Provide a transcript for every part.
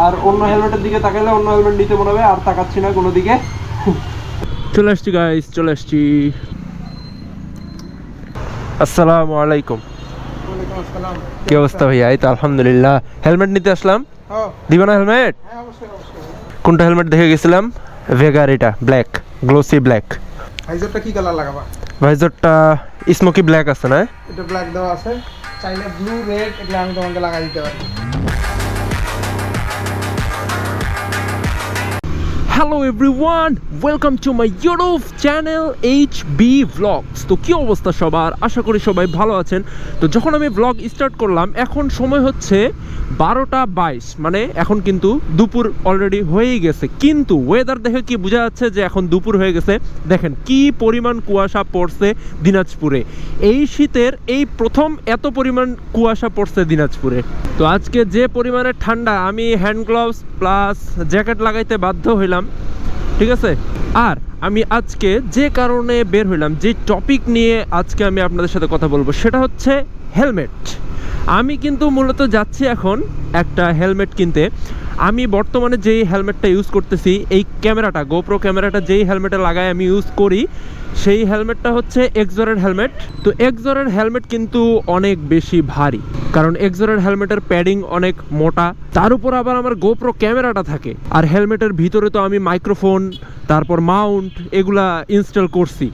আর অন্য হেলমেটের দিকে তাকালে অন্য হেলমেট নিতে মনে হবে আর তাকাচ্ছি না কোনো দিকে। চলে আসছি গাইস চলে আসছি। আসসালামু আলাইকুম। কি অবস্থা ভাইয়া? এই তো আলহামদুলিল্লাহ। হেলমেট নিতে আসলাম। হ্যাঁ। দিবা না হেলমেট হ্যাঁ অবশ্যই অবশ্যই। কোনটা হেলমেট দেখে গেছিলাম? ভেগার এটা ব্ল্যাক গ্লোসি ব্ল্যাক হাইজারটা কি কালার লাগাবা? ভাইজরটা স্মোকি ব্ল্যাক আছে না? এটা ব্ল্যাক দেওয়া আছে। চাইলে ব্লু রেড এগুলো আমি তোমাকে লাগাই দিতে পারি। Hello everyone welcome to my YouTube channel H B vlogs তো কী অবস্থা সবার? আশা করি সবাই ভালো আছেন। তো যখন আমি ব্লগ স্টার্ট করলাম, এখন সময় হচ্ছে বারোটা বাইশ। মানে এখন কিন্তু দুপুর অলরেডি হয়েই গেছে। কিন্তু ওয়েদার দেখে কি বোঝা যাচ্ছে যে এখন দুপুর হয়ে গেছে? দেখেন কি পরিমাণ কুয়াশা পড়ছে দিনাজপুরে। এই শীতের এই প্রথম এত পরিমাণ কুয়াশা পড়ছে দিনাজপুরে। তো আজকে যে পরিমাণে ঠান্ডা, আমি হ্যান্ড গ্লাভস প্লাস জ্যাকেট লাগাইতে বাধ্য হইলাম। ঠিক আছে? আর আমি আজকে যে কারণে বের হইলাম, যে টপিক নিয়ে আজকে আমি আপনাদের সাথে কথা বলব, সেটা হচ্ছে হেলমেট আমি কিন্তু মূলত যাচ্ছি এখন একটা হেলমেট কিনতে। আমি বর্তমানে যেই হেলমেটটা ইউজ করতেছি, এই ক্যামেরাটা গোপ্রো ক্যামেরাটা যেই হেলমেটে লাগাই আমি ইউজ করি, সেই হেলমেটটা হচ্ছে এক্সরের হেলমেট। তো এক্সরের হেলমেট কিন্তু অনেক বেশি ভারী, কারণ এক্সরের হেলমেটের প্যাডিং অনেক মোটা। তার উপর আবার আমার গোপ্রো ক্যামেরাটা থাকে, আর হেলমেটের ভিতরে তো আমি মাইক্রোফোন তারপর মাউন্ট এগুলা ইনস্টল করছি।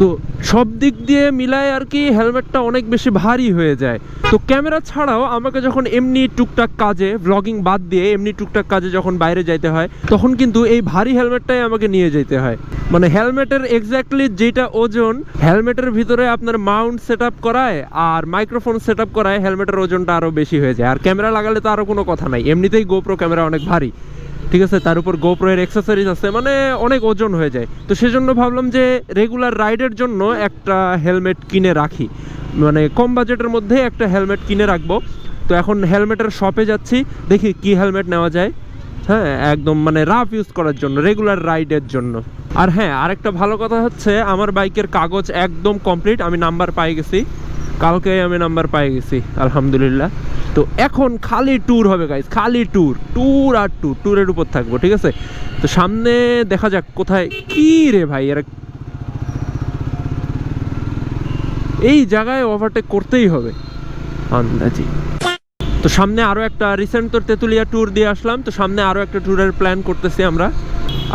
তো সব দিক দিয়ে মিলায় আর কি হেলমেটটা অনেক বেশি ভারী হয়ে যায়। তো ক্যামেরা ছাড়াও আমাকে যখন এমনি টুকটাক কাজে ব্লগিং বাদ দিয়ে এমনি টুকটাক কাজে যখন বাইরে যাইতে হয়, তখন কিন্তু এই ভারী হেলমেটটাই আমাকে নিয়ে যেতে হয়। মানে হেলমেটের এক্স্যাক্টলি যেটা ওজন হেলমেটের ভিতরে আপনার মাউন্ট সেট করায় আর মাইক্রোফোন সেট করায় হেলমেটের ওজনটা আরও বেশি হয়ে যায়। আর ক্যামেরা লাগালে তো আরও কোনো কথা নাই। এমনিতেই গোপ্রো ক্যামেরা অনেক ভারী। ঠিক আছে, তার উপর গোপ্রো এর অ্যাক্সেসরিজ আছে মানে অনেক ওজন হয়ে যায়। তো সেজন্য ভাবলাম যে রেগুলার রাইডের জন্য একটা হেলমেট কিনে রাখি। মানে কম বাজেটের মধ্যে একটা হেলমেট কিনে রাখব। তো এখন হেলমেটের শপে যাচ্ছি, দেখি কি হেলমেট নেওয়া যায়। হ্যাঁ একদম মানে রাফ ইউজ করার জন্য রেগুলার রাইডের জন্য। আর হ্যাঁ আরেকটা ভালো কথা হচ্ছে, আমার বাইকের কাগজ একদম কমপ্লিট আমি নাম্বার পাই গেছি। কালকে আমি নাম্বার পাই গেছি, আলহামদুলিল্লাহ। তো এখন খালি ট্যুর হবে গাইজ খালি ট্যুর ট্যুর আর ট্যুর ট্যুরের উপর থাকব, ঠিক আছে? তো সামনে দেখা যাক কোথায়, কি রে ভাই, এরা এই জায়গায় ওভারটেক করতেই হবে। আন্দাজি। তো সামনে আরও একটা রিসেন্ট তোর তেঁতুলিয়া ট্যুর দিয়ে আসলাম, তো সামনে আরও একটা ট্যুরের প্ল্যান করতেছি আমরা।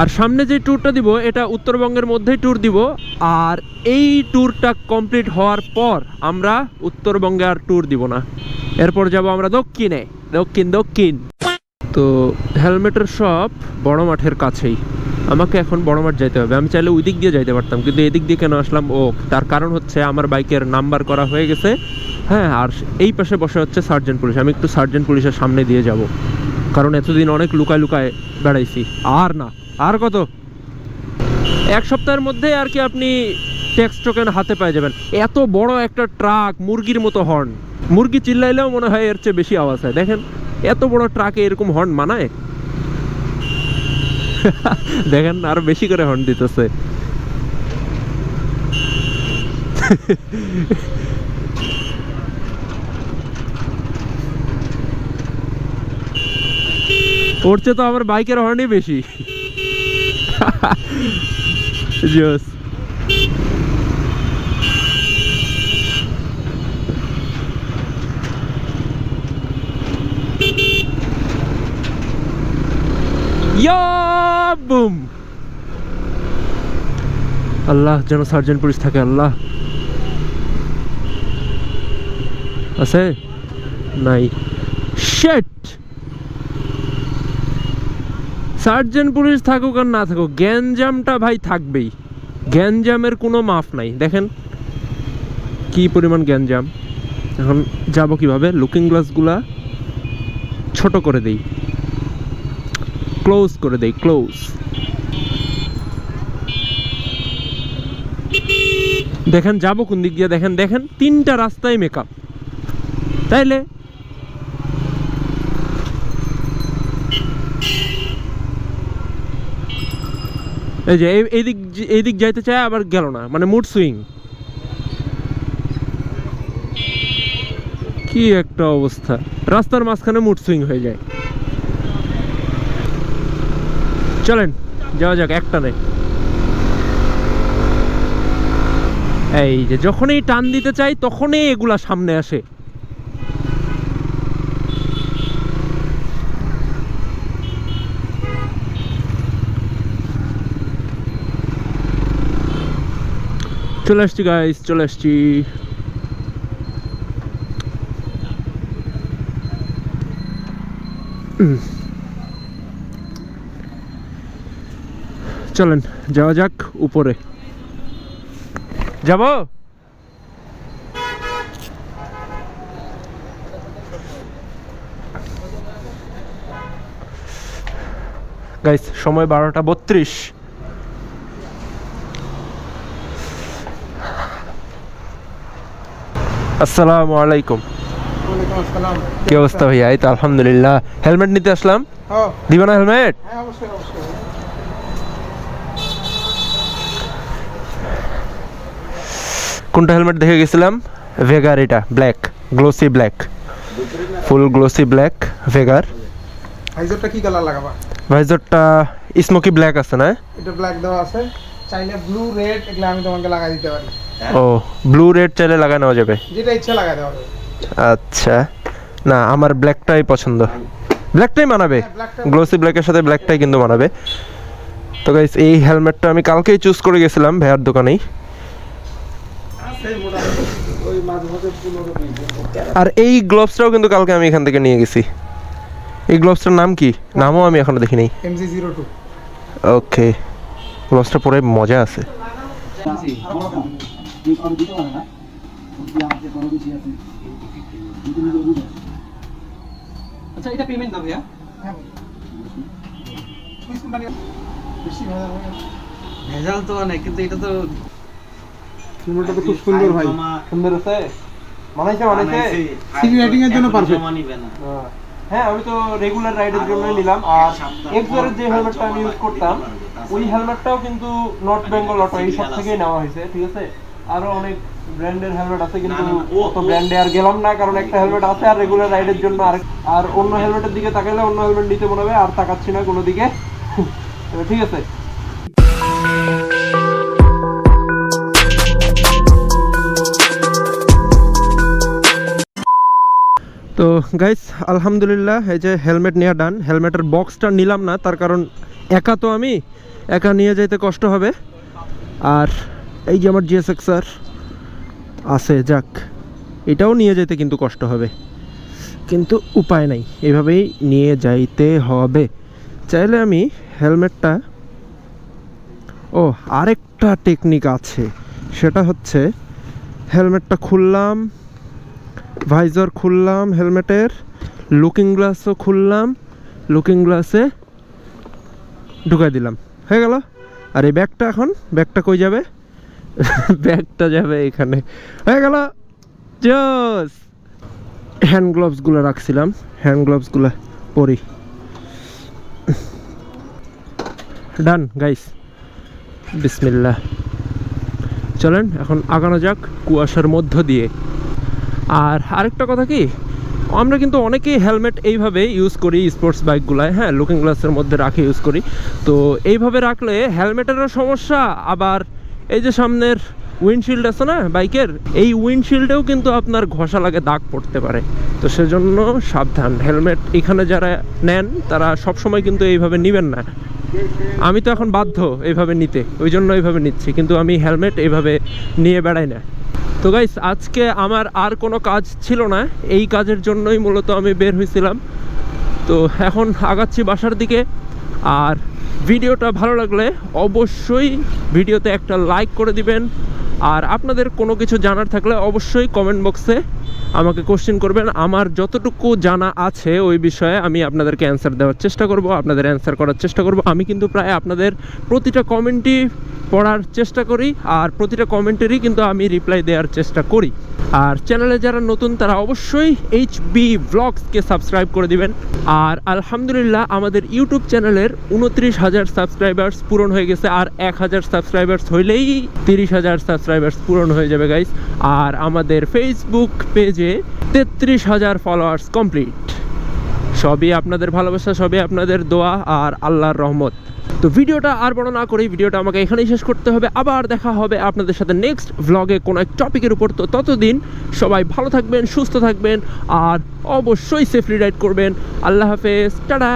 আর সামনে যে ট্যুরটা দিব, এটা উত্তরবঙ্গের মধ্যেই ট্যুর দিব। আর এই ট্যুরটা কমপ্লিট হওয়ার পর আমরা উত্তরবঙ্গে আর ট্যুর দিব না। এরপর যাব আমরা দক্ষিণে। দক্ষিণ দক্ষিণ। তো হেলমেটের শপ বড় মাঠের কাছেই। আমাকে এখন বড় মাঠ যাইতে হবে। আমি চাইলে ওই দিক দিয়ে যাইতে পারতাম, কিন্তু এদিক দিয়ে কেন আসলাম? ও, তার কারণ হচ্ছে আমার বাইকের নাম্বার করা হয়ে গেছে। হ্যাঁ আর এই পাশে বসে হচ্ছে সার্জেন্ট পুলিশ আমি একটু সার্জেন্ট পুলিশের সামনে দিয়ে যাব। কারণ এতদিন অনেক লুকায় লুকায় বেড়াইছি। আর না আর কত? এক সপ্তাহের মধ্যে আর কি আপনি ট্যাক্স টোকেন হাতে পেয়ে যাবেন। এত বড় একটা ট্রাক মুরগির মতো হর্ন মুরগি চিল্লাইলেও মনে হয় এর চেয়ে বেশি আওয়াজ হয়। দেখেন, এত বড় ট্রাকে এরকম হর্ন মানায়? দেখেন, আরও বেশি করে হর্ন দিতেছে। ওর চেয়ে তো আমার বাইকের হর্নই বেশি। জোস বুম আল্লাহ যেন সার্জেন্ট পুলিশ থাকে আল্লাহ আছে নাই শেট সার্জেন্ট পুলিশ থাকুক আর না থাকুক, গ্যাঞ্জামটা ভাই থাকবেই। গ্যাঞ্জামের কোনো মাফ নাই। দেখেন কি পরিমাণ গ্যাঞ্জাম। এখন যাব কীভাবে? লুকিং গ্লাসগুলা ছোট করে দেই। ক্লোজ করে দেই ক্লোজ দেখেন, যাব কোন দিক দিয়ে? দেখেন দেখেন, তিনটা রাস্তায় মেকআপ তাইলে এই যে এইদিক এইদিক যাইতে চায়, আবার গেল না। মানে মুড সুইং কি একটা অবস্থা। রাস্তার মাঝখানে মুড সুইং হয়ে যায়। চলেন, যাওয়া যাক, একটা নেই। এই যে, যখনই টান দিতে চাই, তখনই এগুলা সামনে আসে। চলে আসছি গাইস চলে আসছি। চলেন যাওয়া যাক উপরে। যাব? গাইস সময় বারোটা বত্রিশ। আসসালামু আলাইকুম। কি অবস্থা ভাইয়া? এই তো আলহামদুলিল্লাহ। হেলমেট নিতে আসলাম। ও দিবা না হেলমেট? হ্যাঁ কোনটা হেলমেট দেখে গেছিলাম? ভেগার এটা black glossy black full glossy black ভেগার ভাইজারটা কি কালার লাগাবা? ভাইজারটা স্মোকি ব্ল্যাক আছে না? এটা ব্ল্যাক দেওয়া আছে। চাইলে ব্লু রেড এগুলো আমি তোমাকে লাগাই দিতে পারি। ও ব্লু রেড চাইলে লাগানো যাবে? যেটা ইচ্ছা লাগাই দেওয়া আচ্ছা। না আমার ব্ল্যাকটাই পছন্দ। ব্ল্যাকটাই মানাবে। হ্যাঁ, গ্লোসি ব্ল্যাকের সাথে ব্ল্যাকটাই কিন্তু মানাবে। তো গাইস এই হেলমেটটা আমি কালকেই চুজ করে গেছিলাম ভাইয়ার দোকানেই। আর এই গ্লোভসটাও কিন্তু কালকে আমি এখান থেকে নিয়ে গেছি। এই গ্লোভসটার নাম কি? নামও আমি এখনও দেখিনি। এমজি জিরো টু ওকে গ্লোভসটা পরে মজা আছে। আচ্ছা এটা পেমেন্ট না ভাইয়া? হ্যাঁ। ভেজাল তো অনেক কিন্তু এটা তো খুব সুন্দর ভাই। সুন্দর আছে। মানাইছে সিভি রাইটিং এর জন্য পারফেক্ট হ্যাঁ আমি তো রেগুলার রাইডের জন্য নিলাম। আর এক্সআরের যে হেলমেটটা আমি ইউজ করতাম ওই হেলমেটটাও কিন্তু নর্থ বেঙ্গল অটো এই সব থেকেই নেওয়া হয়েছে ঠিক আছে? আরও অনেক ব্র্যান্ডের হেলমেট আছে কিন্তু অত ব্র্যান্ডে আর গেলাম না কারণ একটা হেলমেট আছে আর রেগুলার রাইডের জন্য আর আর অন্য হেলমেটের দিকে তাকাইলে অন্য হেলমেট নিতে মনে হবে আর তাকাচ্ছি না কোনো দিকে। ঠিক আছে? তো গাইস আলহামদুলিল্লাহ এই যে হেলমেট নেওয়া ডান হেলমেটের বক্সটা নিলাম না তার কারণ একা তো আমি, একা নিয়ে যেতে কষ্ট হবে। আর এই যে আমার জিএসএক্স আর আছে, যাক, এটাও নিয়ে যেতে কিন্তু কষ্ট হবে। কিন্তু উপায় নাই, এভাবেই নিয়ে যাইতে হবে। চাইলে আমি হেলমেটটা, ও, আরেকটা টেকনিক আছে, সেটা হচ্ছে হেলমেটটা খুললাম ভাইজার খুললাম, হেলমেটের লুকিং গ্লাসও খুললাম লুকিং গ্লাসে ঢুকাই দিলাম। হয়ে গেল? আর এই ব্যাগটা এখন? ব্যাগটা কই যাবে? ব্যাগটা যাবে এখানে। হয়ে গেল? জোস! হ্যান্ড গ্লাভসগুলো রাখছিলাম। হ্যান্ড গ্লাভসগুলো পরি। ডান গাইস বিসমিল্লাহ। চলেন, এখন আগানো যাক কুয়াশার মধ্য দিয়ে। আর আরেকটা কথা কি? আমরা কিন্তু অনেকেই হেলমেট এইভাবে ইউজ করি স্পোর্টস বাইকগুলায় হ্যাঁ লুকিং গ্লাসের মধ্যে রাখে ইউজ করি। তো এইভাবে রাখলে হেলমেটেরও সমস্যা, আবার এই যে সামনের উইন্ডশিল্ড আছে না বাইকের এই উইন্ডশিল্ডেও কিন্তু আপনার ঘষা লাগে, দাগ পড়তে পারে। তো সেজন্য সাবধান হেলমেট এখানে যারা নেন, তারা সবসময় কিন্তু এইভাবে নেবেন না। আমি তো এখন বাধ্য এইভাবে নিতে, ওই জন্য এইভাবে নিচ্ছি, কিন্তু আমি হেলমেট এইভাবে নিয়ে বেড়াই না। তো গাইস আজকে আমার আর কোনো কাজ ছিল না। এই কাজের জন্যই মূলত আমি বের হয়েছিলাম। তো এখন আগাচ্ছি বাসার দিকে। আর ভিডিওটা ভালো লাগলে অবশ্যই ভিডিওতে একটা লাইক করে দিবেন। আর আপনাদের কোনো কিছু জানার থাকলে অবশ্যই কমেন্ট বক্সে আমাকে কোশ্চেন করবেন। আমার যতটুকু জানা আছে ওই বিষয়ে আমি আপনাদেরকে অ্যান্সার দেওয়ার চেষ্টা করব, আপনাদের অ্যান্সার করার চেষ্টা করব। আমি কিন্তু প্রায় আপনাদের প্রতিটা কমেন্টই পড়ার চেষ্টা করি আর প্রতিটা কমেন্টেরই কিন্তু আমি রিপ্লাই দেওয়ার চেষ্টা করি। আর চ্যানেলে যারা নতুন, তারা অবশ্যই এইচ বি ব্লগসকে সাবস্ক্রাইব করে দিবেন। আর আলহামদুলিল্লাহ আমাদের ইউটিউব চ্যানেলের উনত্রিশ হাজার সাবস্ক্রাইবার্স পূরণ হয়ে গেছে। আর এক হাজার সাবস্ক্রাইবার্স হইলেই তিরিশ হাজার সাবস্ক্রাইবার্স পূরণ হয়ে যাবে গাইস আর আমাদের ফেসবুক পেজে তেত্রিশ হাজার ফলোয়ার্স কমপ্লিট সবই আপনাদের ভালোবাসা, সবই আপনাদের দোয়া আর আল্লাহর রহমত। তো ভিডিওটা আর বড় না করে ভিডিওটা আমাকে এখানেই শেষ করতে হবে। আবার দেখা হবে আপনাদের সাথে নেক্সট ভ্লগে কোনো এক টপিকের উপর। তো ততদিন সবাই ভালো থাকবেন, সুস্থ থাকবেন আর অবশ্যই সেফলি রাইড করবেন। আল্লাহ হাফেজ, টাটা!